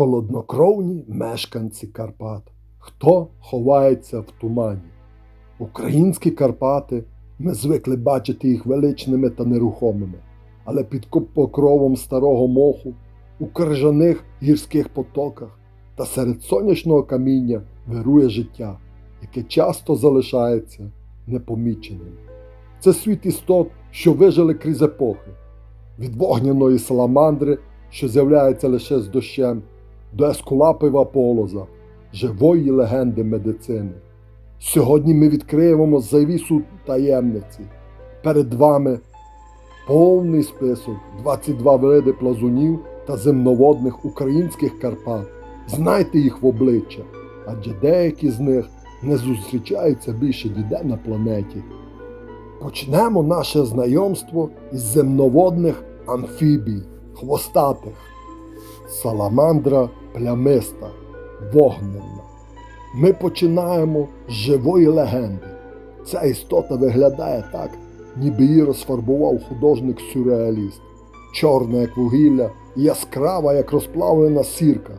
Холоднокровні мешканці Карпат. Хто ховається в тумані? Українські Карпати ми звикли бачити їх величними та нерухомими, але під покровом старого моху, у крижаних гірських потоках та серед сонячного каміння вирує життя, яке часто залишається непоміченим. Це світ істот, що вижили крізь епохи, від вогняної саламандри, що з'являється лише з дощем, до ескулапива полоза, живої легенди медицини. Сьогодні ми відкриємо завісу таємниці. Перед вами повний список 22 види плазунів та земноводних українських Карпат. Знайте їх в обличчя, адже деякі з них не зустрічаються більше ніде на планеті. Почнемо наше знайомство із земноводних амфібій, хвостатих. Саламандра плямиста, вогненна. Ми починаємо з живої легенди. Ця істота виглядає так, ніби її розфарбував художник-сюрреаліст. Чорна, як вугілля, яскрава, як розплавлена сірка,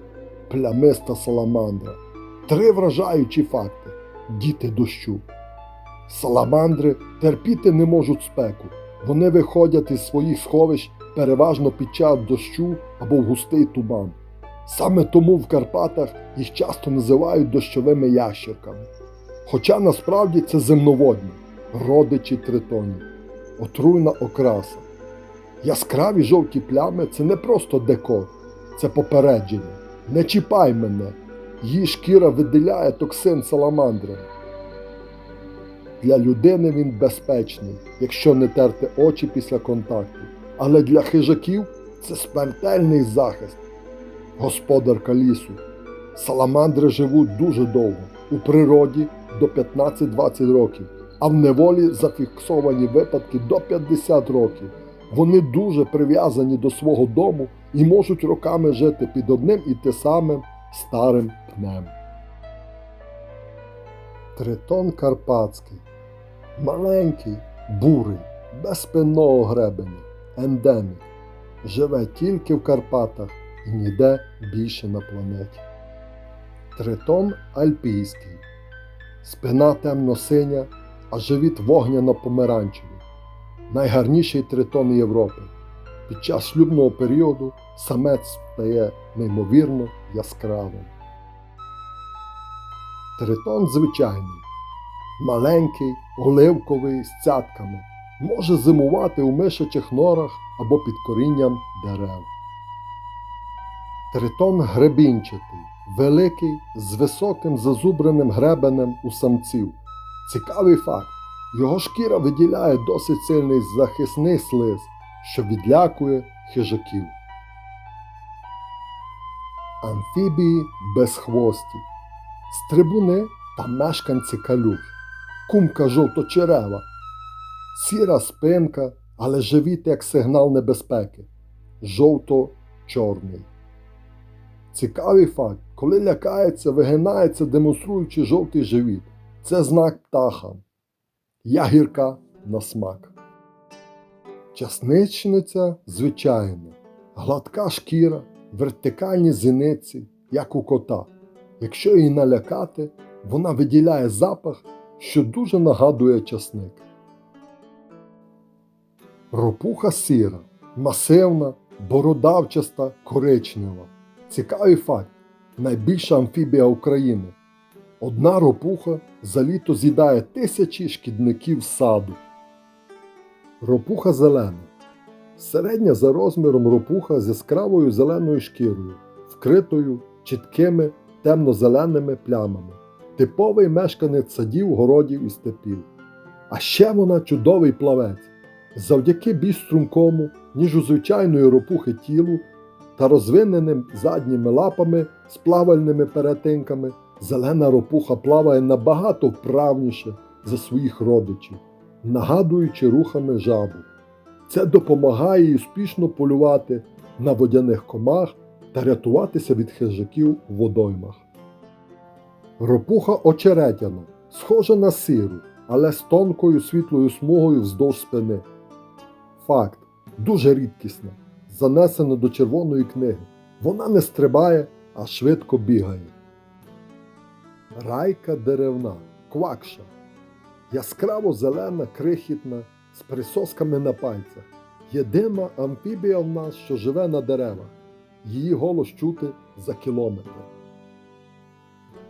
плямиста саламандра. Три вражаючі факти діти дощу. Саламандри терпіти не можуть спеку. Вони виходять із своїх сховищ переважно під час дощу або в густий туман. Саме тому в Карпатах їх часто називають дощовими ящерками. Хоча насправді це земноводні, родичі тритонів, отруйна окраса. Яскраві жовті плями це не просто декор, це попередження. Не чіпай мене, її шкіра виділяє токсин саламандри. Для людини він безпечний, якщо не терти очі після контакту. Але для хижаків це смертельний захист. Господарка лісу. Саламандри живуть дуже довго, у природі до 15-20 років, а в неволі зафіксовані випадки до 50 років. Вони дуже прив'язані до свого дому і можуть роками жити під одним і те самим старим пнем. Тритон Карпатський. Маленький, бурий, без спинного гребеня, ендемік. Живе тільки в Карпатах і ніде більше на планеті. Тритон альпійський. Спина темно-синя, а живіт вогняно-помаранчевий. Найгарніший тритон Європи. Під час шлюбного періоду самець стає неймовірно яскравим. Тритон звичайний, маленький, оливковий, з цятками, може зимувати у мишачих норах або під корінням дерев. Тритон гребінчатий, великий, з високим зазубреним гребенем у самців. Цікавий факт. Його шкіра виділяє досить сильний захисний слиз, що відлякує хижаків. Амфібії безхвості, стрибуни та мешканці калюж, кумка жовточерева, сіра спинка, але живіт як сигнал небезпеки, жовто-чорний. Цікавий факт, коли лякається, вигинається, демонструючи жовтий живіт. Це знак птаха. Ягірка на смак. Часничниця звичайна, гладка шкіра, вертикальні зіниці, як у кота. Якщо її налякати, вона виділяє запах, що дуже нагадує часник. Ропуха сіра, масивна, бородавчаста, коричнева. Цікавий факт: найбільша амфібія України. Одна ропуха за літо з'їдає тисячі шкідників саду. Ропуха зелена. Середня за розміром ропуха з яскравою зеленою шкірою, вкритою чіткими темно-зеленими плямами. Типовий мешканець садів, городів і степів. А ще вона чудовий плавець. Завдяки більш стрункому, ніж у звичайної ропухи тілу та розвиненим задніми лапами з плавальними перетинками, зелена ропуха плаває набагато вправніше за своїх родичів, нагадуючи рухами жабу. Це допомагає їй успішно полювати на водяних комах та рятуватися від хижаків в водоймах. Ропуха очеретяна, схожа на сиру, але з тонкою світлою смугою вздовж спини. Факт дуже рідкісна, занесена до червоної книги. Вона не стрибає, а швидко бігає. Райка деревна, квакша. Яскраво зелена, крихітна, з присосками на пальцях. Єдина амфібія в нас, що живе на деревах. Її голос чути за кілометр.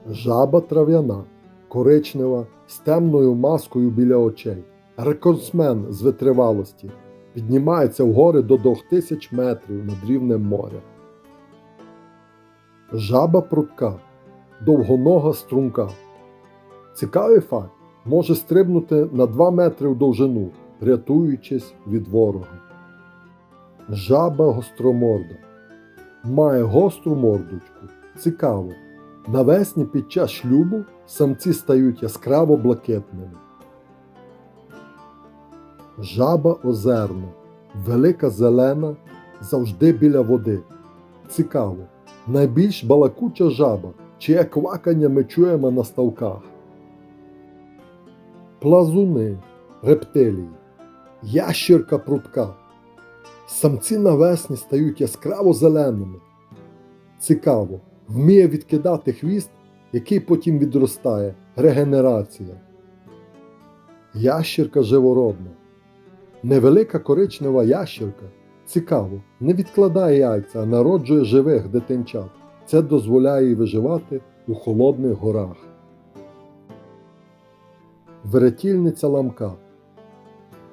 Жаба трав'яна, коричнева, з темною маскою біля очей. Рекордсмен з витривалості. Піднімається вгори до 2000 метрів над рівнем моря. Жаба прутка, довгонога струнка. Цікавий факт може стрибнути на 2 метри в довжину, рятуючись від ворога. Жаба гостроморда. Має гостру мордочку. Цікаво. Навесні під час шлюбу самці стають яскраво блакитними. Жаба озерна, велика зелена, завжди біля води. Цікаво. Найбільш балакуча жаба, чиє квакання ми чуємо на ставках. Плазуни, рептилії, ящірка прутка. Самці навесні стають яскраво зеленими. Цікаво, вміє відкидати хвіст, який потім відростає. Регенерація. Ящірка живородна. Невелика коричнева ящірка. Цікаво, не відкладає яйця, а народжує живих дитинчат. Це дозволяє їй виживати у холодних горах. Веретільниця ламка.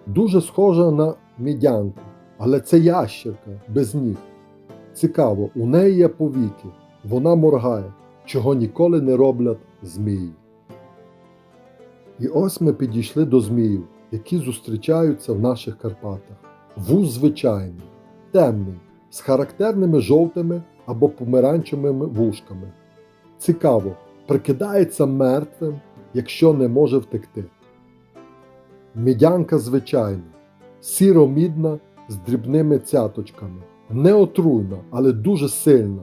Дуже схожа на мідянку, але це ящерка без ніг. Цікаво, у неї є повіки, вона моргає, чого ніколи не роблять змії. І ось ми підійшли до зміїв, які зустрічаються в наших Карпатах. Вуз звичайний, темний, з характерними жовтими або помаранчевими вушками. Цікаво, прикидається мертвим, якщо не може втекти. Мідянка звичайна, сіро-мідна з дрібними цяточками, не отруйна, але дуже сильна.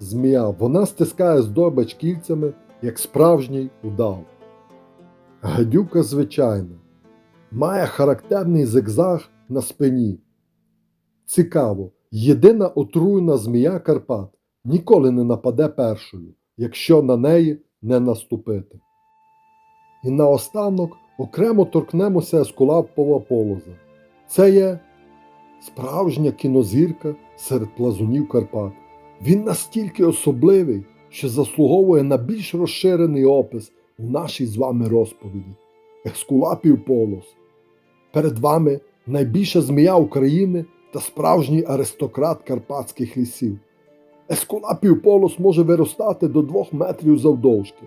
Змія, вона стискає здобич кільцями, як справжній удав. Гадюка звичайна, має характерний зигзаг на спині. Цікаво, єдина отруйна змія Карпат ніколи не нападе першою, якщо на неї не наступити. І наостанок окремо торкнемося ескулапова полоза. Це є справжня кінозірка серед плазунів Карпат. Він настільки особливий, що заслуговує на більш розширений опис у нашій з вами розповіді. Ескулапів полос. Перед вами найбільша змія України та справжній аристократ карпатських лісів. Ескулапів полос може виростати до двох метрів завдовжки.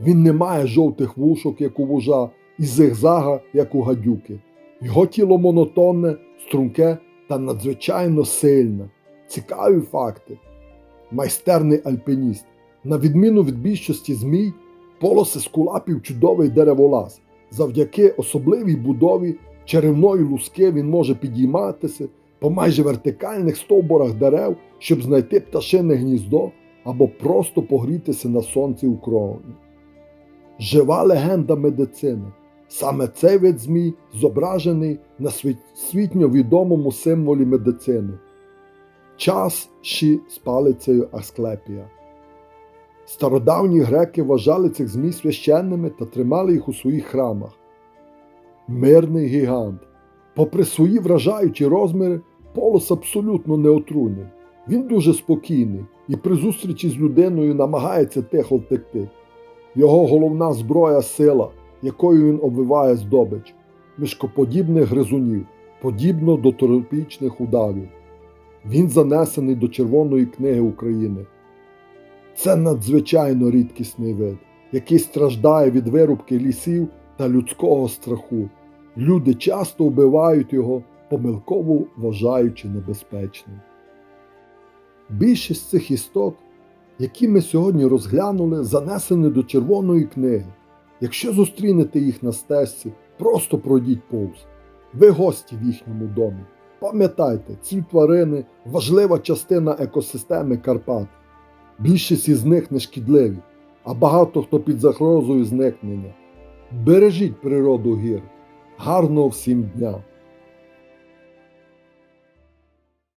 Він не має жовтих вушок, як у вужа, і зигзага, як у гадюки. Його тіло монотонне, струнке та надзвичайно сильне. Цікаві факти. Майстерний альпініст. На відміну від більшості змій, полос ескулапів чудовий дереволаз. Завдяки особливій будові черевної луски він може підійматися по майже вертикальних стовбурах дерев, щоб знайти пташине гніздо або просто погрітися на сонці у крові. Жива легенда медицини. Саме цей вид змій зображений на світньо відомому символі медицини чаші з палицею Асклепія. Стародавні греки вважали цих змій священними та тримали їх у своїх храмах. Мирний гігант. Попри свої вражаючі розміри, полос абсолютно не отруйний. Він дуже спокійний і при зустрічі з людиною намагається тихо втекти. Його головна зброя сила, якою він обвиває здобич, мішкоподібних гризунів, подібно до тропічних удавів. Він занесений до Червоної книги України. Це надзвичайно рідкісний вид, який страждає від вирубки лісів та людського страху. Люди часто вбивають його, помилково вважаючи небезпечним. Більшість цих істот, які ми сьогодні розглянули, занесені до Червоної книги. Якщо зустрінете їх на стежці, просто пройдіть повз. Ви гості в їхньому домі. Пам'ятайте, ці тварини важлива частина екосистеми Карпат. Більшість із них не шкідливі, а багато хто під загрозою зникнення. Бережіть природу гір. Гарного всім дня!